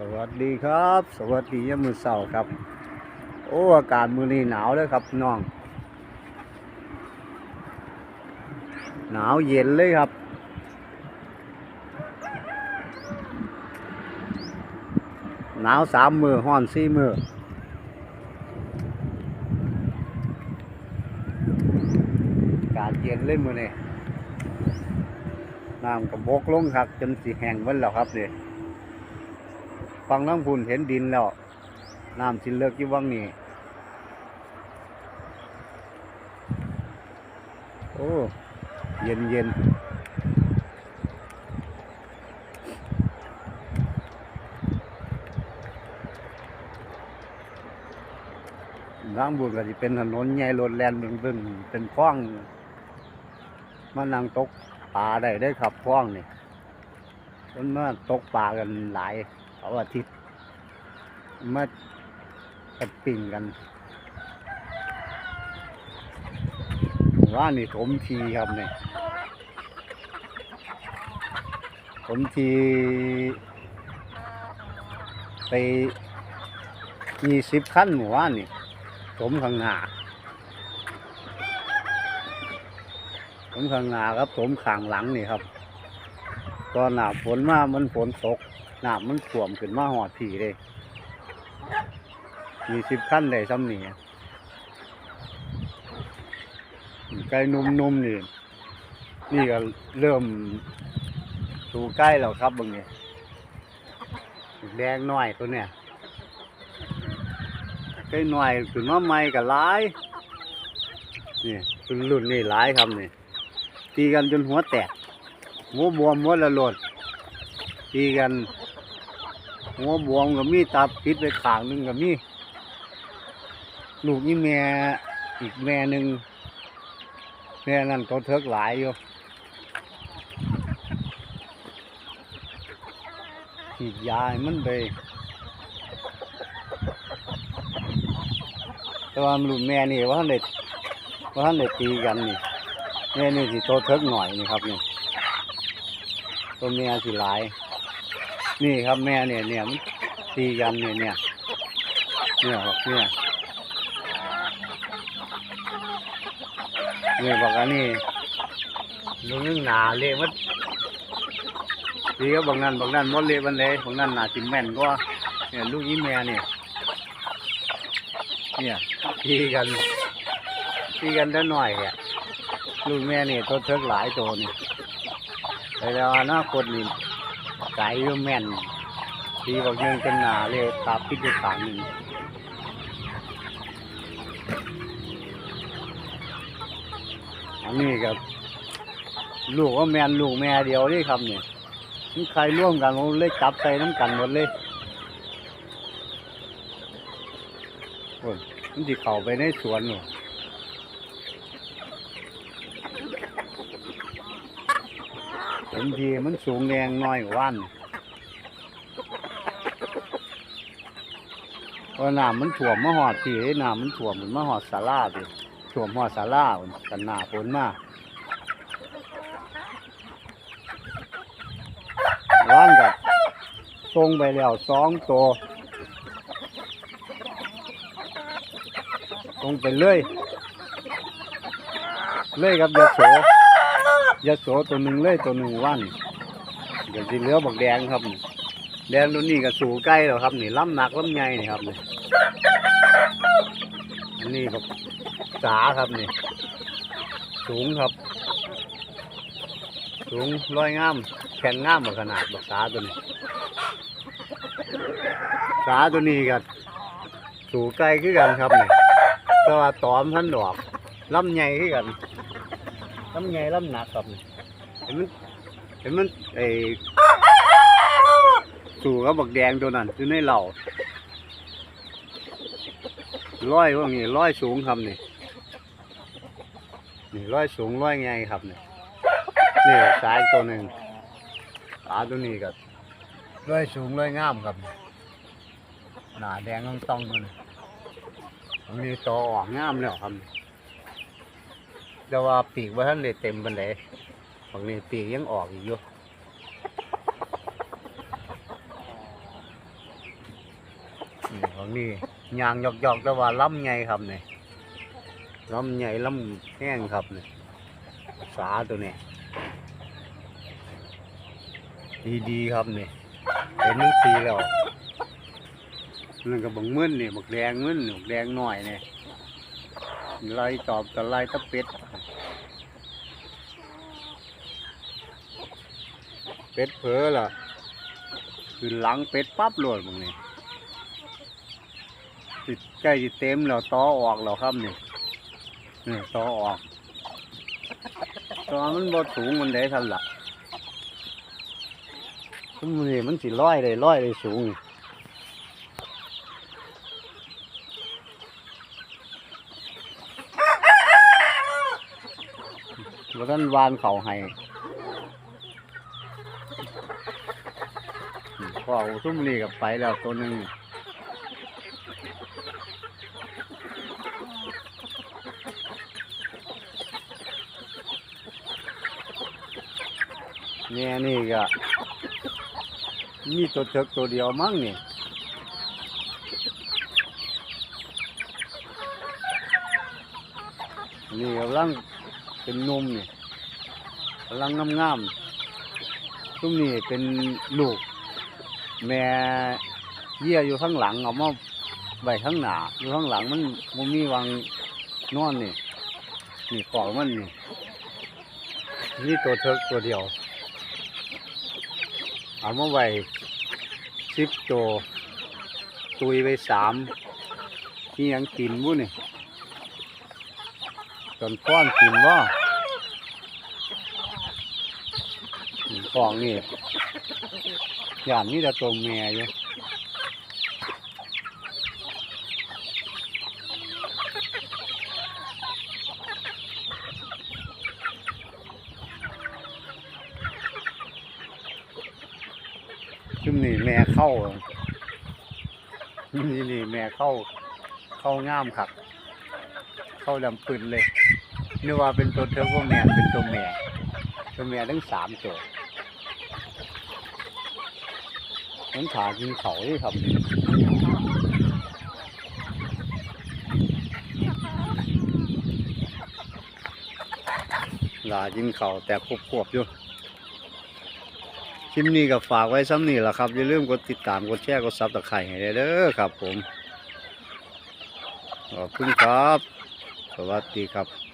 สวัสดีครับ สวัสดียามมือเสาร์ครับ โอ้อากาศมือนี้หนาวเลยครับน้อง หนาวเย็นเลยครับ หนาวสามมือห้อนสี่มืออากาศเย็นเลยมือนี้น้ำกระบกลงครับจนสีแห้งหมันแล้วครับเนี่ย ฟังน้ำพุนเห็นดินแล้วน้ำสินเลิกอยู่วังนี้โอ้เย็นเย็นร่างบุญก็จะเป็นถนนใหญ่รถแลนบึงบึงเป็นคลองมานั่งตกปลาได้ได้อครับคลองนี่คนมาตกปลากันหลายาร์อาทิตย์ มากัดปิ่งกันว่านี่ถมทีครับเนี่ยถมที ไปยี่สิบขั้นหมู่ว่านนี่ถมข้างหน้าถมข้างหน้าครับถมข้างหลังนี่ครับ ตอนหนาฝนมามันฝนตก น้ำมันท่วมขึ้นมาหอดผีเลย มีสิบขั้นได้ซ้ำนี่ไก่นุ่มๆนี่นี่ก็เริ่มสู่ใกล้แล้วครับบางเนี่ยแดงน้อยตัวเนี่ยไก่น้อยขึ้นมาใหม่ก็หลายนี่รุ่นรุ่นนี่หลายครับนี่ตีกันจนหัวแตกหัวบวมหัวละโลดตีกัน หัวบวมก็มีตาปิดไปขางหนึ่งก็มีลูกนี่แม่อีกแม่หนึ่งแม่นั่นเขาเทิกหลายอยู่ฉีดยาให้มันไปแต่ว่าลูกแม่นี่ว่าท่านเด็ดว่าท่านเด็ดตีกันนี่แม่นี่สิโตเทิกหน่อยนี่ครับนี่ตัวแม่สิหลาย นี่ครับแม่เนี่ยเนี่ยมันตีกันเนี่ยเนี่ยเนี่ยครับเนี่ยเนี่ยบอกอันนี้ลุงนึงหนาเละมันดีก็บางนั้นบางนั้นมดเละบันเลยบางนั้นหนาจิมแม่นก็เนี่ยลูกยิ้มแม่เนี่ยเนี่ยตีกันตีกันได้หน่อยแกลูกแม่เนี่ยตัวเทิกหลายตัวนี่ไปแล้วอนาคตนี่ ไก่ก็แม่นทีบอกยังเป็นหนาเลยตาพิษไปขางหนึ่งอันนี้กับลูกว่าแม่นลูกแม่เดียวนี่ครับเนี่ยนี่ใครร่วมกันผมเลยจับใส่น้ำกันหมดเลยโอ้ยมันจะเข้าไปในสวนหนู เห็นทีมันสูงแรงน้อยกว่าวันเพราะน้ำมันถ่วมมาหอดทีน้ำมันถ่วมมันมาหอดศาลาทีถ่วมหอดศาลาพุ่นกันหนาฝนมากว่านกับตรงไปแล้วสองตัวตรงไปเลยเลยกับยาโส ยาโสตัวหนึ่งเลยตัวหนึ่งว่านเดี๋ยวสิเหลือบักแดงครับนี่แดงตัวนี้ก็สู่ใกล้แล้วครับนี่ล้ำหนักล้ำใหญ่นี่ครับนี่อันนี้บักสาครับนี่ สูงครับ สูงร้อยงามแข็งงามขนาดบักสาตัวนี้สาตัวนี้ก็สู่ไกลคือกันครับนี่แต่ว่าตอมท่านดอกลำใหญ่คือกัน ลำใหญ่ลำหนักครับนี่เห็นมันเห็นมันไอสู่กับบักแดงตัวนั้นอยู่ในเหล่าร้อยว่างี้ร้อยสูงครับนี่นี่ร้อยสูงร้อยไงครับนี่นี่สายตัวหนึ่งสาตัวนี้ก็ร้อยสูงร้อยงามครับหนาแดงต้องต้องๆเลยมีตัวออกงามแล้วครับ แต่ว่าปีกว่าท่านเลยเต็มบันไดบางนี้ปีกยังออกอีกอยู่บางนี่ยางหยอกๆแต่ว่าล้ำไงครับเนี่ยล้ำใหญ่ล้ำแห้งครับเนี่ยสาตัวนี้ดีดีๆครับเนี่ยเป็นนึงปีแล้วนั่นก็บังมึนนี่บักแดงมึนบักแดงหน่อยเนี่ย ไล่ตอบกับไล่ตะเป็ด เป็ดเผลอล่ะ คือหลังเป็ดปั๊บโหลดมึงนี่ติดใกล้จะเต็มแล้วต่อออกแล้วครับนี่นี่ต่อออกตอมันบ่สูงมันได้ทันหลักทุมันนี่มันสิร้อยเลยร้อยเลยสูง ล้วกันวานเขาให้พอซุ้มนี่กับไปแล้วตัวหนึ่งเนี่ยนี่ก็มีตัวเถกตัวเดียวมั้งนี่นี่กำลัง เป็นนุ่มนี่กำลังงามๆซุ้มนี่เป็นลูก แม่เยี่ยอยู่ข้างหลังเอามาไว้ข้างหน้าอยู่ข้างหลังมันมันมีวังนอนนี่นี่ปอกมันนี่นี่ตัวเทิกตัวเดียวเอามาไว้สิบตัวตุยไปสามนี่ยังกินบุ้นี่จนก้อนกินบ่นี่ ฟองนี่อย่างนี้จะตัวเมียอยู่ชุมนี่แม่เข้านี่นี่แม่เข้า เข้าง่ามครับเข้าดำปืนเลยนึกว่าเป็นตัวเทอร์โบแมนเป็นตัวแม่ตัวแม่ทั้งสามตัว มันขากินเขาที่ครับหลากินเขาแต่ควบๆอยู่คลิปนี้ก็ฝากไว้ซ้ำนี่แหละครับ อย่าลืมกดติดตามกดแชร์กดซับตะไคร้ให้ได้เด้อครับผม ขอบคุณครับ สวัสดีครับ